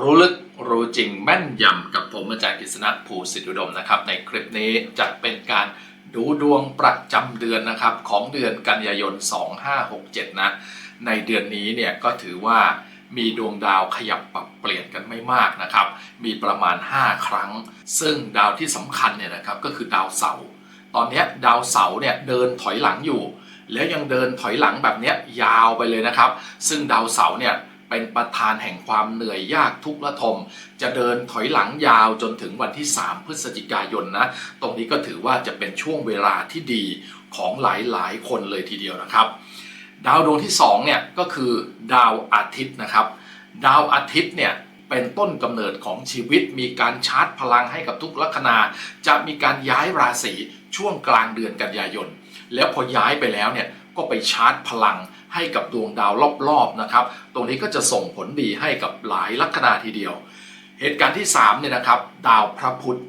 รู้ลึกรู้จริงแม่นยำกับผมอาจารย์กฤษณะภูสิทธิอุดมนะครับ ในคลิปนี้จะเป็นการดูดวงประจำเดือนนะครับของเดือนกันยายน 2567 นะ ในเดือนนี้เนี่ยก็ถือว่ามีดวงดาวขยับปรับเปลี่ยนกันไม่มากนะครับ มีประมาณ 5 ครั้ง ซึ่งดาวที่สำคัญเนี่ยนะครับก็คือดาวเสาร์ตอนนี้ดาวเสาร์เนี่ยเดินถอยหลังอยู่ แล้วยังเดินถอยหลังแบบเนี้ยยาวไปเลยนะครับ ซึ่งดาวเสาร์เนี่ย เป็นประธานแห่งความเหนื่อยยากทุกข์ระทม จะเดินถอยหลังยาวจนถึงวันที่ 3 พฤศจิกายนนะ ตรงนี้ก็ถือว่าจะเป็นช่วงเวลาที่ดีของหลายๆ คนเลยทีเดียวนะครับ ดาวดวงที่2เนี่ยก็คือดาวอาทิตย์นะครับ ดาวอาทิตย์เนี่ยเป็นต้นกำเนิดของชีวิตมีการชาร์จพลังให้กับทุกลัคนา จะมีการย้ายราศีช่วงกลางเดือนกันยายน แล้วพอย้ายไปแล้วเนี่ยก็ไปชาร์จพลัง ให้กับดวงดาวรอบๆนะครับ ตรงนี้ก็จะส่งผลดีให้กับหลายลัคนาทีเดียว เหตุการณ์ที่3เนี่ยนะครับ ดาวพระพุธ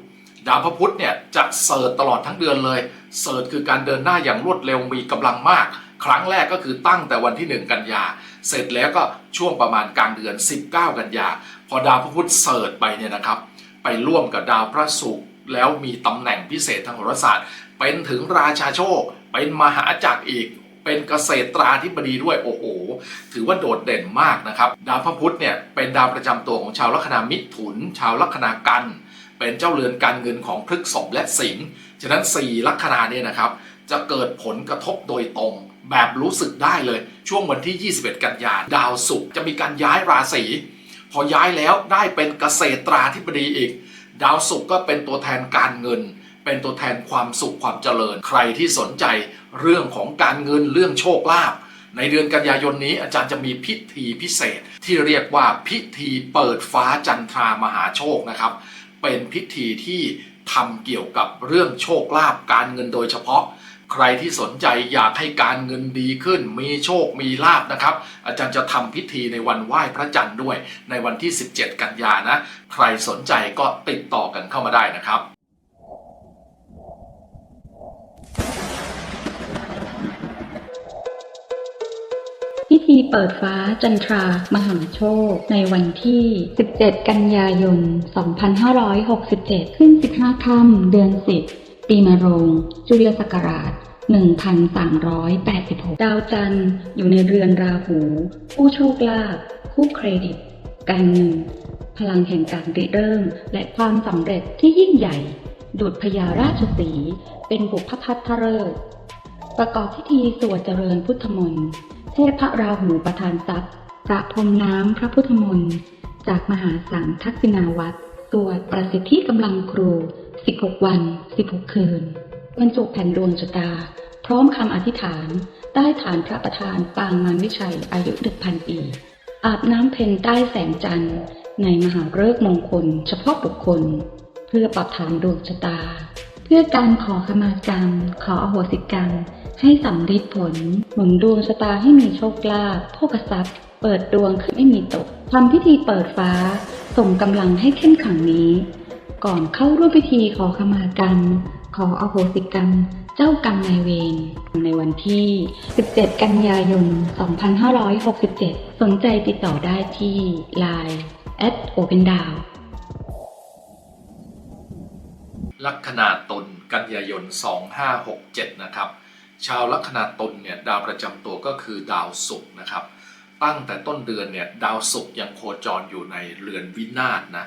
ดาวพระพุธเนี่ยจะเสิร์ชตลอดทั้งเดือนเลยเสิร์ชคือการเดินหน้าอย่างรวดเร็วมีกำลังมาก ครั้งแรกก็คือตั้งแต่วันที่ 1 กันยา เสร็จแล้วก็ช่วงประมาณกลางเดือน 19 กันยา พอดาวพระพุธเสิร์ชไปเนี่ยนะครับ ไปร่วมกับดาวพระศุกร์แล้วมีตำแหน่งพิเศษทางโหราศาสตร์ เป็นถึงราชาโชค เป็นมหาจักรอีก เป็นเกษตราธิบดีด้วยโอ้โห ถือว่าโดดเด่นมากนะครับ ดาวพระพุธเนี่ยเป็นดาวประจำตัวของชาวลัคนามิถุน ชาวลัคนากัน เป็นเจ้าเรือนการเงินของพฤกษภและสิงห์ฉะนั้น 4 ลัคนาเนี่ยนะครับ จะเกิดผลกระทบโดยตรงแบบรู้สึกได้เลยช่วงวันที่ 21 กันยาดาวศุกร์จะมีการย้ายราศีพอย้ายแล้วได้เป็นเกษตราธิบดีอีก ดาวศุกร์ก็เป็นตัวแทนการเงิน เป็นตัวแทนความสุขความเจริญใครที่สนใจ เรื่องของการเงินเรื่องโชคลาภในเดือนกันยายนนี้อาจารย์จะมีพิธีพิเศษ ที่เรียกว่าพิธีเปิดฟ้าจันทรามหาโชคนะครับ เป็นพิธีที่ทำเกี่ยวกับเรื่องโชคลาภการเงินโดยเฉพาะ ใครที่สนใจอยากให้การเงินดีขึ้น มีโชคมีลาภนะครับ อาจารย์จะทำพิธีในวันไหว้พระจันทร์ด้วย ในวันที่ 17 กันยานะ ใครสนใจก็ติดต่อกันเข้ามาได้นะครับ ธีเปิดฟ้าจันทรามหาโชค ในวันที่ 17 กันยายน 2567 ขึ้น 15 ค่ำเดือน 10 ปีมะโรง จุลศักราช1386 ดาวจันทร์อยู่ในเรือนราหู ผู้โชคลาภคู่เครดิต การเงิน พลังแห่งการริเริ่ม และความสำเร็จที่ยิ่งใหญ่ ดุจพญาราชสี เป็นบุพพัทธฤกษ์ประกอบพิธีสวดเจริญพุทธมนต์ เทพพระราหูประทานทรัพย์ประพรมน้ำพระพุทธมนต์ จากมหาสังทักษิณาวัตรสวดประสิทธิกำลังครู 16 วัน 16 คืนบรรจุแผ่นดวงชะตา พร้อมคำอธิษฐาน ใต้ฐานพระประธานปางมารวิชัยอายุดึกพันปี อาบน้ำเพ็ญใต้แสงจันทร์ ในมหาฤกษ์มงคล เฉพาะบุคคล เพื่อปรับฐานดวงชะตา เพื่อการขอขมากรรม ขออโหสิกรรม ให้สำฤทธิ์ผล หนุนดวงชะตาให้มีโชคลาภโภคทรัพย์ เปิดดวงขึ้นไม่มีตกทำพิธีเปิดฟ้า ส่งกำลังให้เข้มขังนี้ ก่อนเข้าร่วมพิธีขอขมากรรม ขออโหสิกรรม เจ้ากรรมนายเวรในวันที่ 17 กันยายน 2567 สนใจติดต่อได้ที่ Line at Open d o w ลัคนาตนกันยายน 2567 นะครับ ชาวลัคนาตนเนี่ยดาวประจำตัวก็คือดาวศุกร์นะครับ ตั้งแต่ต้นเดือนเนี่ยดาวศุกร์ยังโคจรอยู่ในเรือนวินาศนะ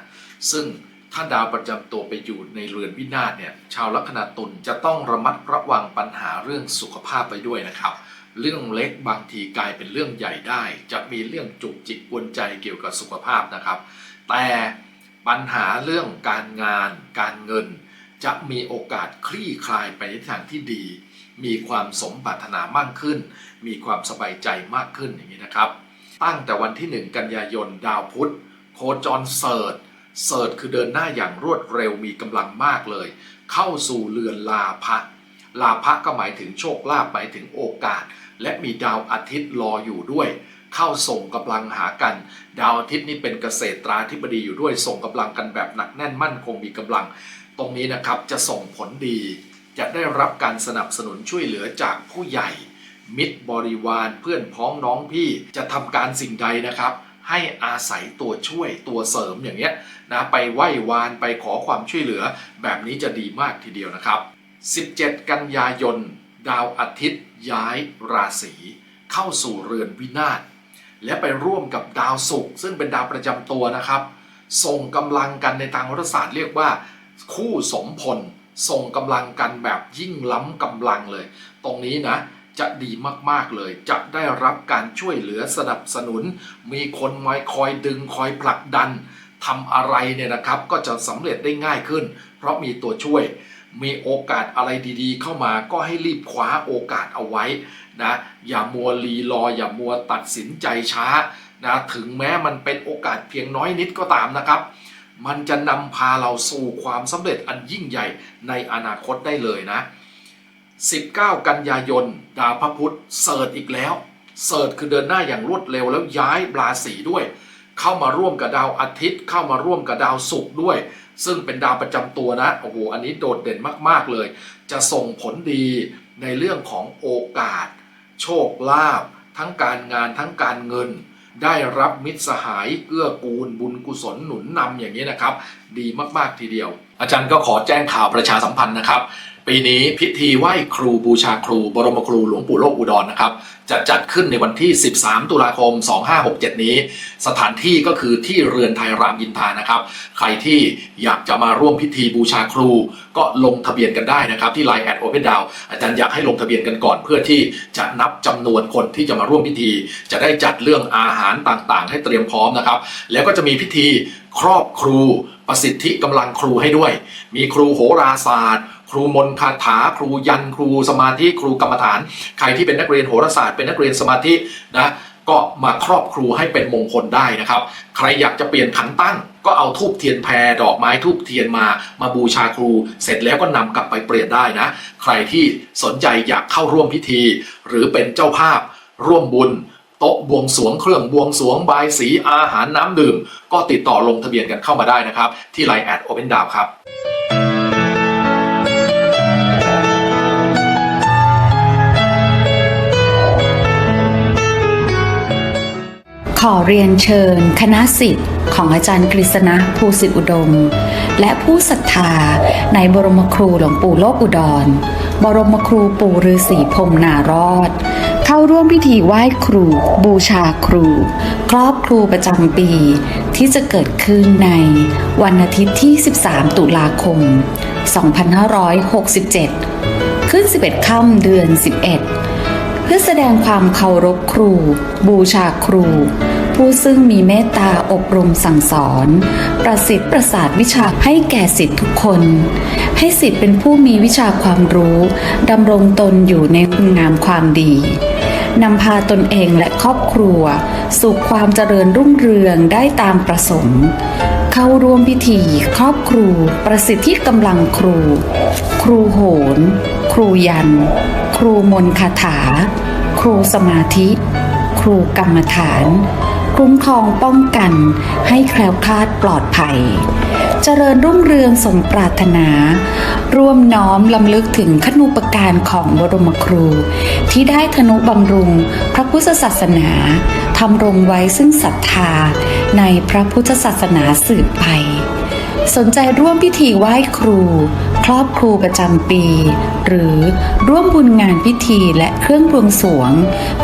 ซึ่งถ้าดาวประจำตัวไปอยู่ในเรือนวินาศเนี่ยชาวลัคนาตนจะต้องระมัดระวังปัญหาเรื่องสุขภาพไปด้วยนะครับ เรื่องเล็กบางทีกลายเป็นเรื่องใหญ่ได้ จะมีเรื่องจุกจิกกวนใจเกี่ยวกับสุขภาพนะครับ แต่ปัญหาเรื่องการงาน การเงิน จะมีโอกาสคลี่คลายไปในทางที่ดี มีความสมปรารถนามากขึ้น มีความสบายใจมากขึ้นอย่างนี้นะครับ ตั้งแต่วันที่ 1 กันยายนดาวพุธโคจรเสิร์ชเสิร์ชคือเดินหน้าอย่างรวดเร็วมีกำลังมากเลย เข้าสู่เรือนลาภะลาภะก็หมายถึงโชคลาภหมายถึงโอกาส และมีดาวอาทิตย์รออยู่ด้วยเข้าส่งกำลังหากัน ดาวอาทิตย์นี่เป็นเกษตรราธิบดีอยู่ด้วยส่งกำลังกันแบบหนักแน่นมั่นคงมีกำลัง ตรงนี้นะครับจะส่งผลดี จะได้รับการสนับสนุนช่วยเหลือจากผู้ใหญ่ มิตรบริวารเพื่อนพ้องน้องพี่จะทำการสิ่งใดนะครับ ให้อาศัยตัวช่วยตัวเสริมอย่างเงี้ยนะไปไหว้วานไปขอความช่วยเหลือ แบบนี้จะดีมากทีเดียวนะครับ 17 กันยายน ดาวอาทิตย์ ย้ายราศีเข้าสู่เรือนวินาศและไปร่วมกับดาวศุกร์ซึ่งเป็นดาวประจำตัวนะครับ ส่งกำลังกันในทางโหราศาสตร์เรียกว่า คู่สมพล ส่งกำลังกันแบบยิ่งล้ำกำลังเลย ตรงนี้นะจะดีมากๆเลย จะได้รับการช่วยเหลือสนับสนุน มีคนมาคอยดึงคอยผลักดันทำอะไรเนี่ยนะครับก็จะสำเร็จได้ง่ายขึ้น เพราะมีตัวช่วย มีโอกาสอะไรดีๆ เข้ามาก็ให้รีบคว้าโอกาสเอาไว้นะอย่ามัวรีรอ อย่ามัวตัดสินใจช้านะถึงแม้มันเป็นโอกาสเพียงน้อยนิดก็ตามนะครับ มันจะนำพาเราสู่ความสำเร็จอันยิ่งใหญ่ในอนาคตได้เลยนะ 19 กันยายน ดาวพระพุธเสิร์ชอีกแล้ว เสิร์ชคือเดินหน้าอย่างรวดเร็วแล้วย้ายราศีด้วย เข้ามาร่วมกับดาวอาทิตย์ เข้ามาร่วมกับดาวศุกร์ด้วย ซึ่งเป็นดาวประจำตัวนะโอ้โหอันนี้โดดเด่นมากๆเลย จะส่งผลดีในเรื่องของโอกาส โชคลาภทั้งการงานทั้งการเงิน ได้รับมิตรสหายเกื้อกูลบุญกุศลหนุนนำอย่างนี้นะครับ ดีมากๆทีเดียว อาจารย์ก็ขอแจ้งข่าวประชาสัมพันธ์นะครับ ปีนี้พิธีไหว้ครูบูชาครู บรมครูหลวงปู่โลกอุดรนะครับจะจัดขึ้นในวันที่ 13 ตุลาคม 2567 นี้ สถานที่ก็คือที่เรือนไทยรามอินทานะครับ ใครที่อยากจะมาร่วมพิธีบูชาครู ก็ลงทะเบียนกันได้นะครับ ที่ Line แอดโอเพนดาวอาจารย์อยากให้ลงทะเบียนกันก่อน เพื่อที่จะนับจำนวนคนที่จะมาร่วมพิธี จะได้จัดเรื่องอาหารต่างๆ ให้เตรียมพร้อมนะครับ แล้วก็จะมีพิธีครอบครูประสิทธิกำลังครูให้ด้วย มีครูโหราศาสตร์ ครูมนคาถาครูยันครูสมาธิครูกรรมฐาน ใครที่เป็นนักเรียนโหราศาสตร์เป็นนักเรียนสมาธินะก็มาครอบครูให้เป็นมงคลได้นะครับ ใครอยากจะเปลี่ยนขันตั้ง ก็เอาทูบเทียนแพรดอกไม้ทูบเทียนมา มาบูชาครู เสร็จแล้วก็นำกลับไปเปลี่ยนได้นะ ใครที่สนใจอยากเข้าร่วมพิธี หรือเป็นเจ้าภาพ ร่วมบุญโต๊ะบวงสรวงเครื่องบวงสรวงบายสีอาหารน้ำดื่ม ก็ติดต่อลงทะเบียนกันเข้ามาได้นะครับ ที่ไลน์แอดโอเ n นดาวครับ ขอเรียนเชิญ คณะสิทธิ์ของอาจารย์กฤษณะภูสิทธิอุดม และผู้ศรัทธาในบรมครูหลวงปู่โลกอุดร บรมครูปู่ฤาษีพรมนารอด เข้าร่วมพิธีไหว้ครู บูชาครู ครอบครูประจำปี ที่จะเกิดขึ้นในวันอาทิตย์ที่ 13 ตุลาคม 2567 ขึ้น 11 ค่ำเดือน 11เพื่อแสดงความเคารพครู บูชาครู ผู้ซึ่งมีเมตตาอบรมสั่งสอน ประสิทธิ์ประสาทวิชาให้แก่สิทธิทุกคน ให้สิทธิ์เป็นผู้มีวิชาความรู้ดำรงตนอยู่ในคุณงามความดีนำพาตนเองและครอบครัว สู่ความเจริญรุ่งเรืองได้ตามประสงค์ เข้าร่วมพิธี ครอบครู ประสิทธิกำลังครู ครูโหน ครูยัน ครูมนคาถา ครูสมาธิ ครูกรรมฐาน คุ้มครองป้องกัน ให้แคล้วคลาดปลอดภัย เจริญรุ่งเรืองสมปรารถนา ร่วมน้อมลำลึกถึงขนูปการของบรมครู ที่ได้ธนุบำรุงพระพุทธศาสนาทำรงไว้ซึ่งศรัทธาในพระพุทธศาสนาสืบไป สนใจร่วมพิธีไหว้ครู ครอบครูประจำปี หรือร่วมบุญงานพิธีและเครื่องบวงสรวง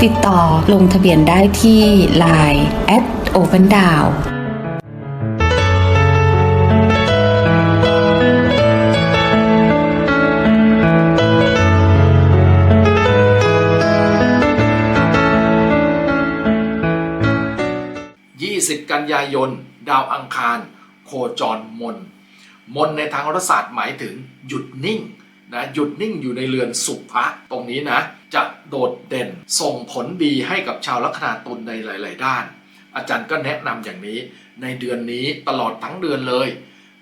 ติดต่อลงทะเบียนได้ที่ Line at Open Down 20 กันยายน ดาวอังคาร โคจรมน มนในทางราศาสตร์หมายถึงหยุดนิ่งนะหยุดนิ่งอยู่ในเรือนสุภะตรงนี้นะ จะโดดเด่นส่งผลดีให้กับชาวลัคนาตุลในหลาย ๆ ด้าน อาจารย์ก็แนะนำอย่างนี้ในเดือนนี้ตลอดทั้งเดือนเลย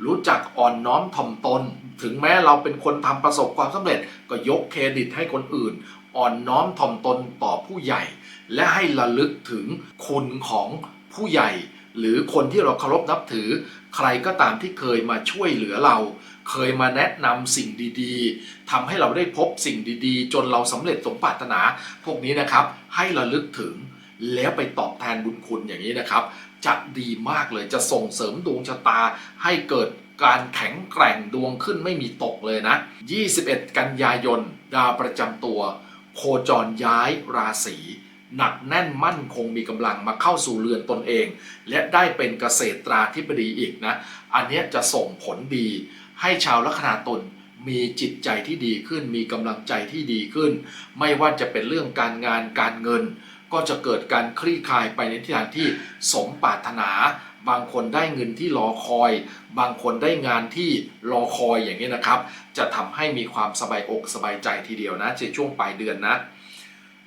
รู้จักอ่อนน้อมถ่อมตน ถึงแม้เราเป็นคนทำประสบความสำเร็จก็ยกเครดิตให้คนอื่น อ่อนน้อมถ่อมตนต่อผู้ใหญ่ และให้ระลึกถึงคุณของผู้ใหญ่ หรือคนที่เราเคารพนับถือ ใครก็ตามที่เคยมาช่วยเหลือเรา เคยมาแนะนำสิ่งดีๆทำให้เราได้พบสิ่งดีๆ จนเราสำเร็จสมปรารถนา พวกนี้นะครับ ให้ระลึกถึงแล้วไปตอบแทนบุญคุณอย่างนี้นะครับ จะดีมากเลยจะส่งเสริมดวงชะตาให้เกิดการแข็งแกร่งดวงขึ้นไม่มีตกเลยนะ 21 กันยายน ดาวประจำตัว โคจรย้ายราศี หนักแน่นมั่นคงมีกำลังมาเข้าสู่เรือนตนเอง และได้เป็นเกษตราธิบดีอีกนะ อันนี้จะส่งผลดี ให้ชาวลัคนาตนมีจิตใจที่ดีขึ้น มีกำลังใจที่ดีขึ้น ไม่ว่าจะเป็นเรื่องการงานการเงิน ก็จะเกิดการคลี่คลายไปในทิศทางที่สมปรารถนา บางคนได้เงินที่รอคอย บางคนได้งานที่รอคอยอย่างนี้นะครับ จะทำให้มีความสบายอกสบายใจทีเดียวนะในช่วงปลายเดือนนะ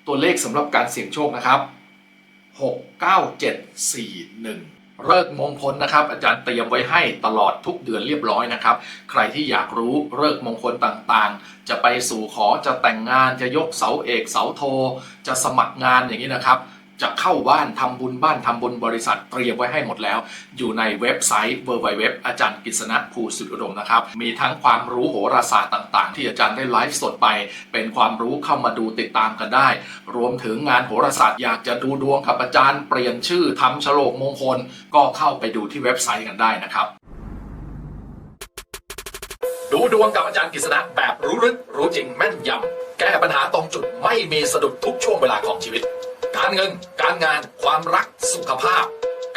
ตัวเลขสำหรับการเสี่ยงโชคนะครับ 69741 เลิกมงคลนะครับ อาจารย์เตรียมไว้ให้ตลอดทุกเดือนเรียบร้อยนะครับ ใครที่อยากรู้เลิกมงคลต่างๆ จะไปสู่ขอจะแต่งงานจะยกเสาเอกเสาโท จะสมัครงานอย่างนี้นะครับ จะเข้าบ้านทำบุญบ้านทำบุญบริษัทเตรียมไว้ให้หมดแล้ว อยู่ในเว็บไซต์ www อาจารย์กฤษณะภูสุดอุดมนะครับ มีทั้งความรู้โหราศาสตร์ต่าง ๆ ที่อาจารย์ได้ไลฟ์สดไป เป็นความรู้เข้ามาดูติดตามกันได้ รวมถึงงานโหราศาสตร์อยากจะดูดวงกับอาจารย์เปลี่ยนชื่อทำฉลกมงคล ก็เข้าไปดูที่เว็บไซต์กันได้นะครับดูดวงกับอาจารย์กฤษณะแบบรู้ลึกรู้จริงแม่นยำแก้ปัญหาตรงจุดไม่มีสะดุดทุกช่วงเวลาของชีวิต การเงิน การงาน ความรัก สุขภาพ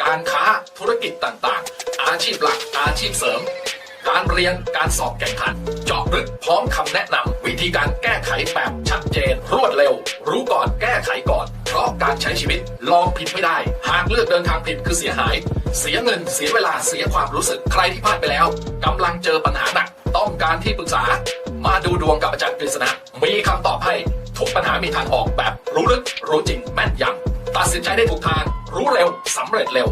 การค้า ธุรกิจต่างๆ อาชีพหลัก อาชีพเสริม การเรียน การสอบแข่งขัน เจาะลึกพร้อมคำแนะนำวิธีการแก้ไขแบบชัดเจน รวดเร็ว รู้ก่อนแก้ไขก่อน เพราะการใช้ชีวิตลองผิดไม่ได้ หากเลือกเดินทางผิดคือเสียหาย เสียเงิน เสียเวลา เสียความรู้สึก ใครที่พลาดไปแล้วกำลังเจอปัญหาหนัก ต้องการที่ปรึกษา มาดูดวงกับอาจารย์กฤษณะมีคำตอบให้ ทุกปัญหามีทางออกแบบ รู้ลึก รู้จริง แม่นยำตัดสินใจได้ถูกทาง รู้เร็วสำเร็จเร็ว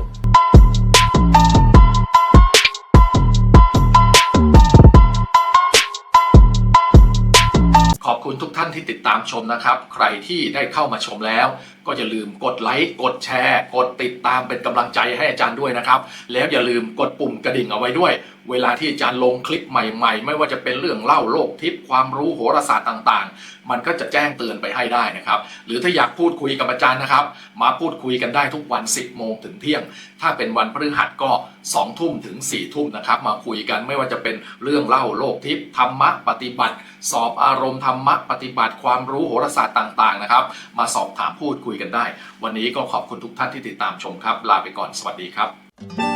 ขอบคุณทุกท่านที่ติดตามชมนะครับ ใครที่ได้เข้ามาชมแล้ว ก็อย่าลืมกดไลค์กดแชร์ กดติดตามเป็นกำลังใจให้อาจารย์ด้วยนะครับ แล้วอย่าลืมกดปุ่มกระดิ่งเอาไว้ด้วย เวลาที่อาจารย์ลงคลิปใหม่ ๆ ไม่ว่าจะเป็นเรื่องเล่าโลกทิพย์ความรู้โหราศาสตร์ต่างๆ มันก็จะแจ้งเตือนไปให้ได้นะครับ หรือถ้าอยากพูดคุยกับอาจารย์นะครับ มาพูดคุยกันได้ทุกวัน 10 โมงถึงเที่ยง ถ้าเป็นวันพฤหัสก็ 2 ทุ่มถึง 4 ทุ่มนะครับ มาคุยกันไม่ว่าจะเป็นเรื่องเล่าโลกทิพย์ธรรมะปฏิบัติ สอบอารมณ์ธรรมะปฏิบัติความรู้โหราศาสตร์ต่างๆนะครับ มาสอบถามพูดคุยคุยกันได้ วันนี้ก็ขอบคุณทุกท่านที่ติดตามชมครับ ลาไปก่อนสวัสดีครับ